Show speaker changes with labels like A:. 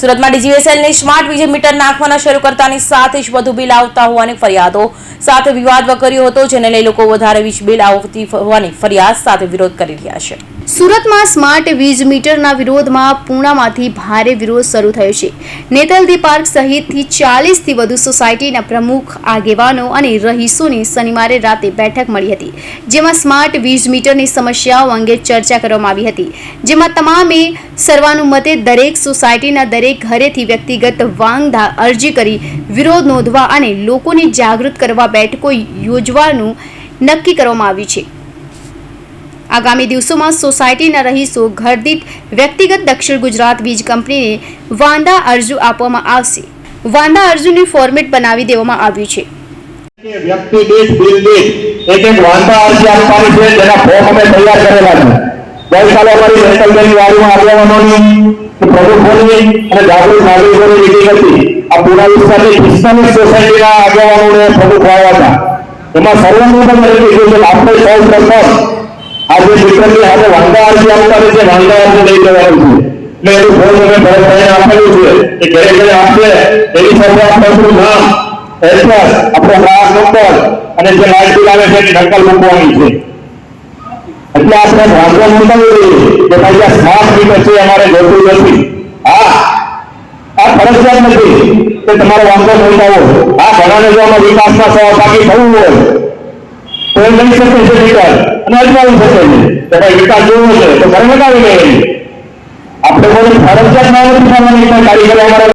A: સુરતમાં ડીજીએસએલની સ્માર્ટ વીજ મીટર નાખવાના શરૂ કરતાની સાથે જ વધુ બિલ આવતા હોવાની ફરિયાદો સાથે વિવાદ વકર્યો હતો, જેને લઈ લોકો વધારે વીજ બિલ આવતી હોવાની ફરિયાદ સાથે વિરોધ કરી રહ્યા છે. સુરતમાં સ્માર્ટ વીજ મીટરના વિરોધમાં પૂર્ણામાંથી ભારે વિરોધ શરૂ થયો છે. નેતલદી પાર્ક સહિતથી ચાલીસથી વધુ સોસાયટીના પ્રમુખ, આગેવાનો અને રહીશોની શનિવારે રાતે બેઠક મળી હતી, જેમાં સ્માર્ટ વીજ મીટરની સમસ્યાઓ અંગે ચર્ચા કરવામાં આવી હતી. જેમાં તમામે સર્વાનુમતે દરેક સોસાયટીના દરેક ઘરેથી વ્યક્તિગત વાંગધા અરજી કરી વિરોધ નોંધવા અને લોકોને જાગૃત કરવા બેઠકો યોજવાનું નક્કી કરવામાં આવ્યું છે. આગામી દિવસોમાં સોસાયટીના રહીશો ઘરદીઠ વ્યક્તિગત દક્ષિણ ગુજરાત વીજ કંપનીને વાંધા અરજુ આપવામાં આવશે. વાંધા અરજુની ફોર્મેટ બનાવી દેવામાં આવ્યું છે.
B: વ્યક્તિ દીઠ બિલ દીઠ એક એક વાંધા અરજી આપવાની છે, જેના ફોર્મ અમે તૈયાર કરેલા છે. ગઈકાલે અમારી મેન્ટલની વાડીમાં આ કે આપણે સૌ પ્રથમ આ જે મીટરની સાથે વાંધા અરજી લઈ જવાનું છે. એટલે એનું ફોર્મ અમે ભરતભાઈને આપેલું છે એ ઘરે ઘરે આપશે એની સાથે આપણે નામ, એડ્રેસ, આપણો ગ્રાહક અને જે લાઇટ બિલ છે. એટલે આપણે વાંધો નોંધાવી કે ભાઈ આ સ્માર્ટ મીટર છે, અમારે જોતું નથી. હા, આ ફરજિયાત નથી કે તમારે વાંધો નોંધાવો આ ઘણાને જો આમાં વિકાસમાં સહભાગી થવું હોય, તો એ લઈ શકે છે વિકાસ. અને અજમાવી શકે છે. કે ભાઈ વિકાસ જોવો છે, તો ઘરે મટાવી લેવાની આપણે કોઈ ફરજિયાત ના નથી થવાની પણ કારીગર અમારા